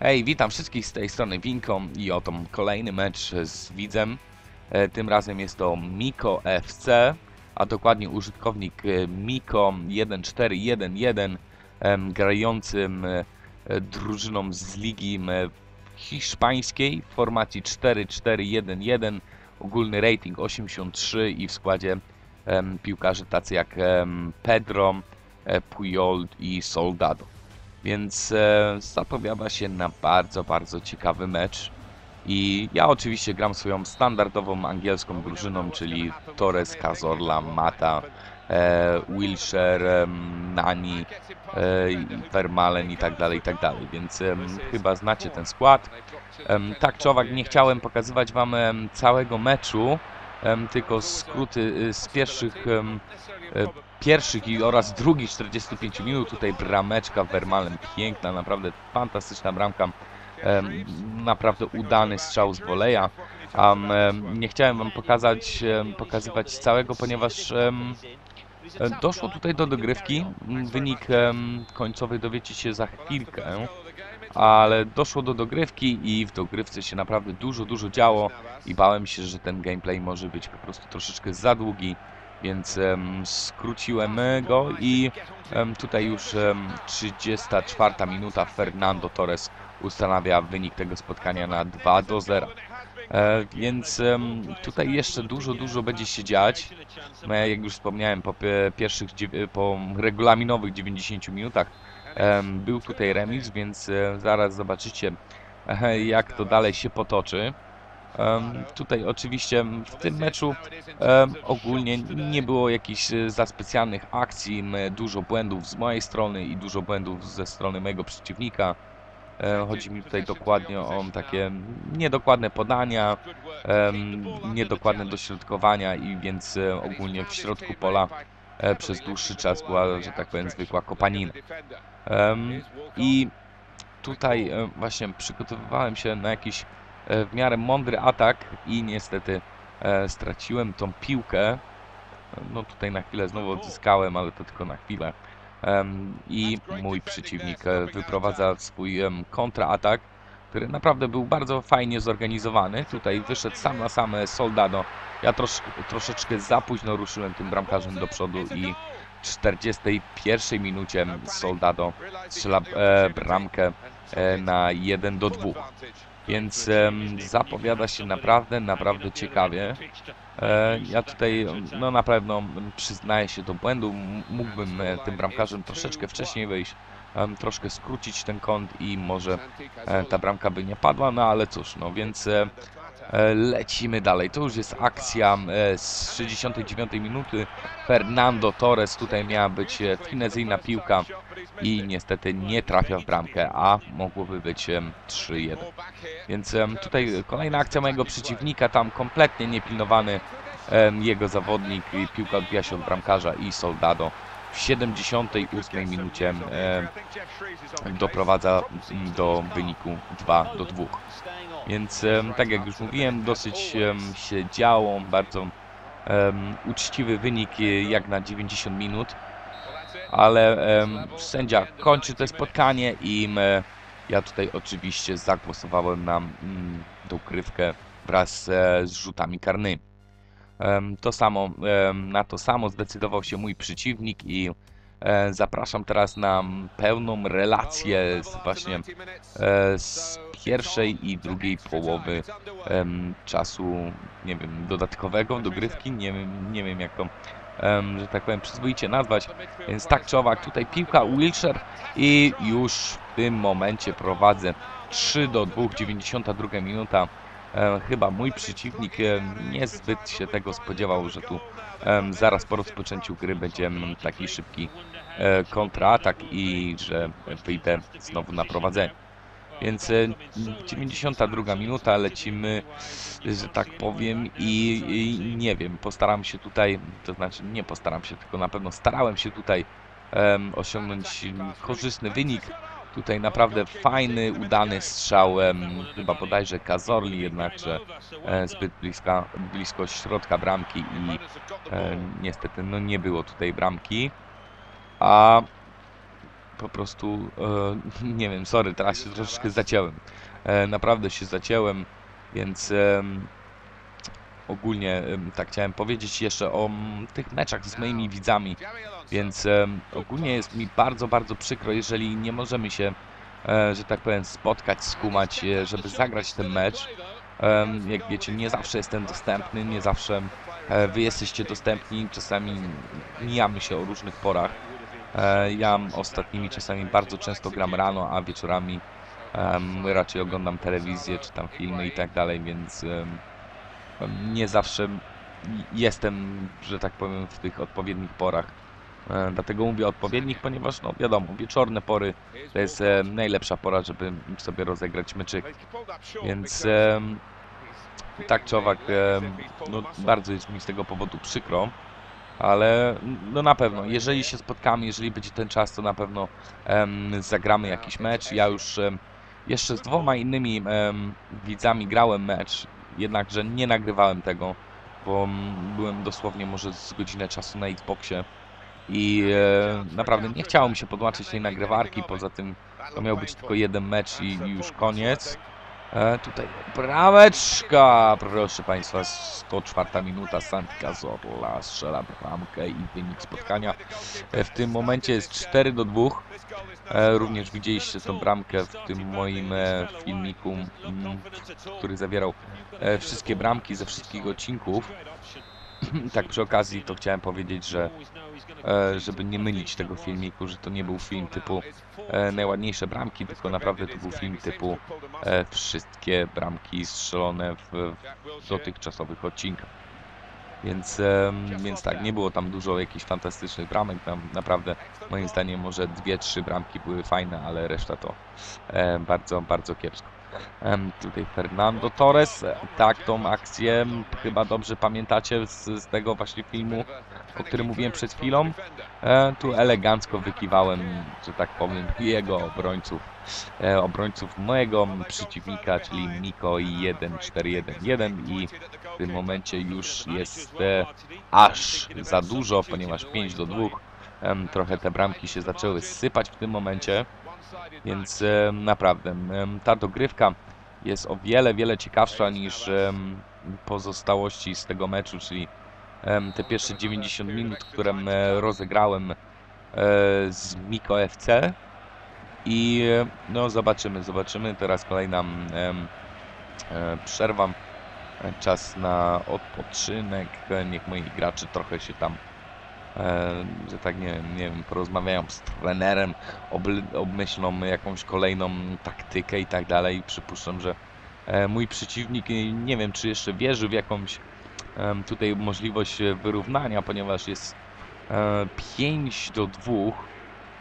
Hej, witam wszystkich z tej strony Winko i oto kolejny mecz z widzem. E, Tym razem jest to Miko FC, a dokładnie użytkownik e, Miko 1411 em, grającym e, drużyną z ligi hiszpańskiej w formacji 4-4-1-1, ogólny rating 83 i w składzie piłkarzy tacy jak Pedro, Puyol i Soldado. Więc e, zapowiada się na bardzo, bardzo ciekawy mecz. I ja oczywiście gram swoją standardową angielską drużyną, czyli Torres, Cazorla, Mata, e, Wilshire, Nani, e, Vermalen i tak dalej, i tak dalej. Więc em, chyba znacie ten skład. Em, tak czy owak nie chciałem pokazywać wam całego meczu, tylko skróty y, z pierwszych e, pierwszych i oraz drugich 45 minut. Tutaj brameczka Vermalen piękna, naprawdę fantastyczna bramka. Naprawdę udany strzał z woleja. Em, nie chciałem wam pokazać, pokazywać całego, ponieważ e, doszło tutaj do dogrywki. Wynik końcowy dowiecie się za chwilkę. Ale doszło do dogrywki i w dogrywce się naprawdę dużo, dużo działo i bałem się, że ten gameplay może być po prostu troszeczkę za długi więc em, skróciłem go i em, tutaj już em, 34 minuta Fernando Torres ustanawia wynik tego spotkania na 2 do 0. E, więc em, tutaj jeszcze dużo, dużo będzie się dziać. E, jak już wspomniałem, po pie- pierwszych, po regulaminowych 90 minutach był tutaj remis, więc e, zaraz zobaczycie e, jak to dalej się potoczy. Tutaj oczywiście w tym meczu ogólnie nie było jakichś e, za specjalnych akcji, dużo błędów z mojej strony i dużo błędów ze strony mojego przeciwnika. Chodzi mi tutaj dokładnie o takie niedokładne podania, niedokładne dośrodkowania i więc ogólnie w środku pola przez dłuższy czas była, że tak powiem, zwykła kopanina. I tutaj e, właśnie przygotowywałem się na jakiś e, w miarę mądry atak i niestety e, straciłem tą piłkę. No tutaj na chwilę znowu odzyskałem, ale to tylko na chwilę. I mój przeciwnik e, wyprowadza swój kontraatak, który naprawdę był bardzo fajnie zorganizowany. Tutaj wyszedł sam na sam Soldado. Ja trosz, troszeczkę za późno ruszyłem tym bramkarzem do przodu i w 41 minucie Soldado strzela e, bramkę e, na 1 do 2. Więc em, zapowiada się naprawdę, naprawdę ciekawie. E, ja tutaj no na pewno przyznaję się do błędu. Mógłbym e, tym bramkarzem troszeczkę wcześniej wejść, em, troszkę skrócić ten kąt i może e, ta bramka by nie padła, no ale cóż, no więc e, e, lecimy dalej. To już jest akcja e, z 69 minuty. Fernando Torres tutaj miała być e, finezyjna piłka i niestety nie trafia w bramkę, a mogłoby być em, 3-1. Więc tutaj kolejna akcja mojego przeciwnika, tam kompletnie niepilnowany jego zawodnik i piłka odbija się od bramkarza i Soldado w 78 minucie em, doprowadza do wyniku 2 do 2. Więc em, tak jak już mówiłem, dosyć em, się działo, bardzo uczciwy wynik e, jak na 90 minut, ale sędzia kończy to spotkanie i ja tutaj oczywiście zagłosowałem na mm, dogrywkę wraz e, z rzutami karnymi. To samo, na to samo zdecydował się mój przeciwnik i e, zapraszam teraz na pełną relację z właśnie e, z pierwszej i drugiej połowy czasu, nie wiem, dodatkowego, dogrywki, nie wiem, nie wiem jak to, że tak powiem, przyzwoicie nazwać. Więc tak czy owak, tutaj piłka Wilshire i już w tym momencie prowadzę 3 do 2, 92 minuta. E, chyba mój przeciwnik e, niezbyt się tego spodziewał, że tu em, zaraz po rozpoczęciu gry będzie em, taki szybki e, kontraatak i że wyjdę znowu na prowadzenie. Więc e, 92 minuta lecimy, że tak powiem i, i nie wiem, postaram się tutaj, to znaczy nie postaram się, tylko na pewno starałem się tutaj em, osiągnąć korzystny wynik. Tutaj naprawdę fajny, udany strzał, em, chyba bodajże Kazorli, jednakże e, zbyt bliska, blisko środka bramki i e, niestety no nie było tutaj bramki. A po prostu, e, nie wiem, sorry, teraz się troszeczkę zacięłem. Naprawdę się zacięłem, więc ogólnie tak chciałem powiedzieć jeszcze o tych meczach z moimi widzami, więc ogólnie jest mi bardzo, bardzo przykro, jeżeli nie możemy się, e, że tak powiem, spotkać, skumać, e, żeby zagrać ten mecz. Jak wiecie, nie zawsze jestem dostępny, nie zawsze e, wy jesteście dostępni, czasami mijamy się o różnych porach. Ja ostatnimi czasami bardzo często gram rano, a wieczorami raczej oglądam telewizję, czytam filmy i tak dalej, więc nie zawsze jestem, że tak powiem, w tych odpowiednich porach. E, Dlatego mówię odpowiednich, ponieważ no wiadomo, wieczorne pory to jest e, najlepsza pora, żeby sobie rozegrać meczyk. Więc em, tak czy owak, no, bardzo jest mi z tego powodu przykro, ale no na pewno, jeżeli się spotkamy, jeżeli będzie ten czas, to na pewno em, zagramy jakiś mecz. Ja już em, jeszcze z dwoma innymi em, widzami grałem mecz, jednakże nie nagrywałem tego, bo byłem dosłownie może z godzinę czasu na Xboxie i e, naprawdę nie chciało mi się podłączyć tej nagrywarki, poza tym to miał być tylko jeden mecz i, i już koniec. E, tutaj brameczka, proszę Państwa, 104 minuta, Santi Cazorla strzela bramkę i wynik spotkania e, w tym momencie jest 4 do 2. E, również widzieliście tą bramkę w tym moim e, filmiku, mm, który zawierał e, wszystkie bramki ze wszystkich odcinków. tak przy okazji to chciałem powiedzieć, że żeby nie mylić tego filmiku, że to nie był film typu e, najładniejsze bramki, tylko naprawdę to był film typu e, wszystkie bramki strzelone w, dotychczasowych odcinkach. Więc, więc tak, nie było tam dużo jakichś fantastycznych bramek, tam naprawdę moim zdaniem może dwie, trzy bramki były fajne, ale reszta to e, bardzo, bardzo kiepsko. Tutaj Fernando Torres, e, tak, tą akcję chyba dobrze pamiętacie z, z tego właśnie filmu, o którym mówiłem przed chwilą. E, tu elegancko wykiwałem, że tak powiem, jego obrońców, e, obrońców mojego przeciwnika, czyli Miko i 1-4-1-1 i w tym momencie już jest e, aż za dużo, ponieważ 5 do 2. Em, trochę te bramki się zaczęły sypać w tym momencie. Więc e, naprawdę em, ta dogrywka jest o wiele, wiele ciekawsza niż em, pozostałości z tego meczu, czyli te pierwsze 90 minut, które em, rozegrałem e, z Miko FC. I e, no zobaczymy, zobaczymy. Teraz kolejna e, przerwa. Czas na odpoczynek. Niech moi gracze trochę się tam że tak nie nie wiem, porozmawiają z trenerem, obmyślą jakąś kolejną taktykę i tak dalej. Przypuszczam, że mój przeciwnik nie wiem, czy jeszcze wierzy w jakąś tutaj możliwość e, wyrównania, ponieważ jest e, 5 do 2,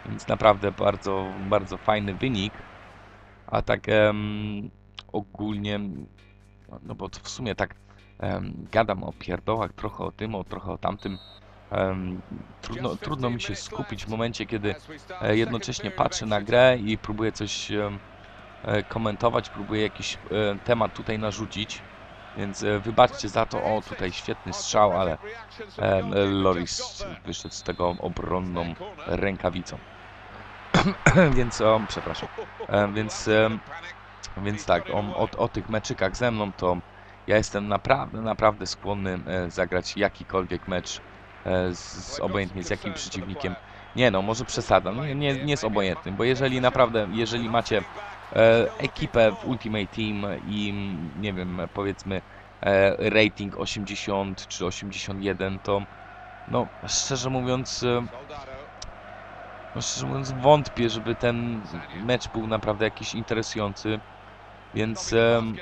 więc naprawdę bardzo, bardzo fajny wynik. A tak em, ogólnie, no bo w sumie tak em, gadam o pierdołach, trochę o tym, o, trochę o tamtym. Em, trudno, trudno mi się skupić w momencie, kiedy e, jednocześnie patrzę na grę i próbuję coś e, komentować, próbuję jakiś e, temat tutaj narzucić. Więc e, wybaczcie za to. O, tutaj świetny strzał, ale Loris wyszedł z tego obronną rękawicą. więc, o, przepraszam. Więc, więc tak, o, o, o tych meczykach ze mną to ja jestem naprawdę, naprawdę skłonny e, zagrać jakikolwiek mecz e, z, z obojętnie z jakim przeciwnikiem. Nie no, może przesadzam, nie, nie, nie z obojętnym, bo jeżeli naprawdę, jeżeli macie ekipę w Ultimate Team i mm, nie wiem, powiedzmy e, rating 80 czy 81, to no szczerze mówiąc, e, no szczerze mówiąc wątpię, żeby ten mecz był naprawdę jakiś interesujący. Więc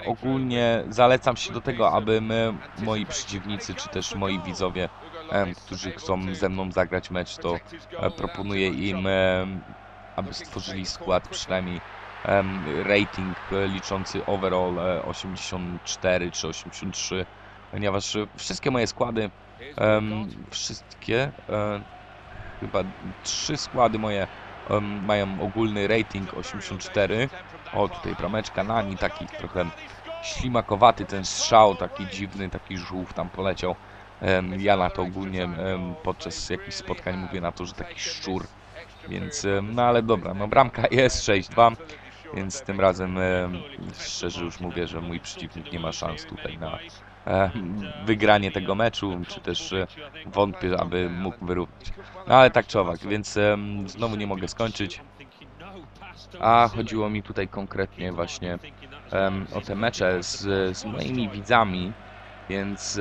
ogólnie zalecam się do tego, aby my, moi przeciwnicy, czy też moi widzowie, którzy chcą ze mną zagrać mecz, to e, proponuję im, aby stworzyli skład przynajmniej rating e, liczący overall e, 84 czy 83, ponieważ e, wszystkie moje składy, wszystkie, e, chyba trzy składy moje mają ogólny rating 84. O, tutaj brameczka Nani, taki trochę ślimakowaty ten strzał, taki dziwny, taki żółw tam poleciał. Ja na to ogólnie podczas jakichś spotkań mówię na to, że taki szczur. Więc, e, no ale dobra, no bramka jest 6-2, więc tym razem e, szczerze już mówię, że mój przeciwnik nie ma szans tutaj na e, wygranie tego meczu, czy też e, wątpię, aby mógł wyrównać. No ale tak czy owak, więc znowu nie mogę skończyć. A chodziło mi tutaj konkretnie właśnie o te mecze z, z moimi widzami. Więc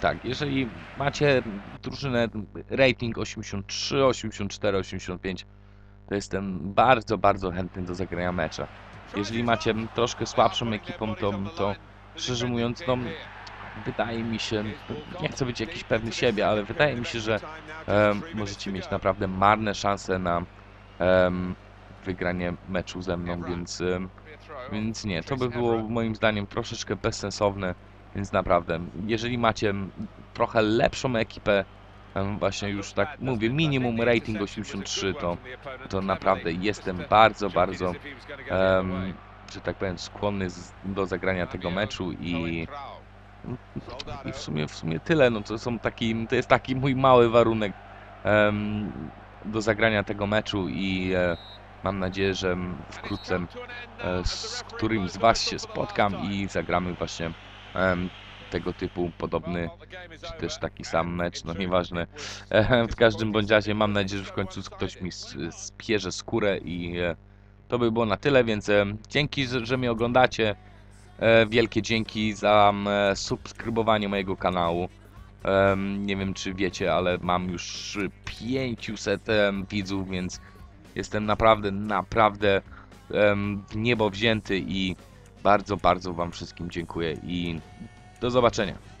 tak, jeżeli macie drużynę rating 83, 84, 85, to jestem bardzo, bardzo chętny do zagrania mecza. Jeżeli macie troszkę słabszą ekipą, to, to szczerze mówiąc, no, wydaje mi się, nie chcę być jakiś pewny siebie, ale wydaje mi się, że em, możecie mieć naprawdę marne szanse na em, wygranie meczu ze mną, więc, em, więc nie, to by było moim zdaniem troszeczkę bezsensowne, więc naprawdę, jeżeli macie trochę lepszą ekipę, właśnie już tak mówię, minimum rating 83, to, to naprawdę jestem bardzo, bardzo, em, że tak powiem, skłonny z, do zagrania tego meczu i i w sumie, w sumie tyle, no to są taki, to jest taki mój mały warunek em, do zagrania tego meczu i e, mam nadzieję, że wkrótce e, z którymś z Was się spotkam i zagramy właśnie em, tego typu podobny, czy też taki sam mecz, no nieważne. W każdym bądź razie mam nadzieję, że w końcu ktoś mi spierze skórę i e, to by było na tyle, więc e, dzięki, że, mnie oglądacie. E, wielkie dzięki za subskrybowanie mojego kanału. Nie wiem czy wiecie, ale mam już 500 em, widzów, więc jestem naprawdę, naprawdę w niebo wzięty i bardzo, bardzo Wam wszystkim dziękuję i do zobaczenia.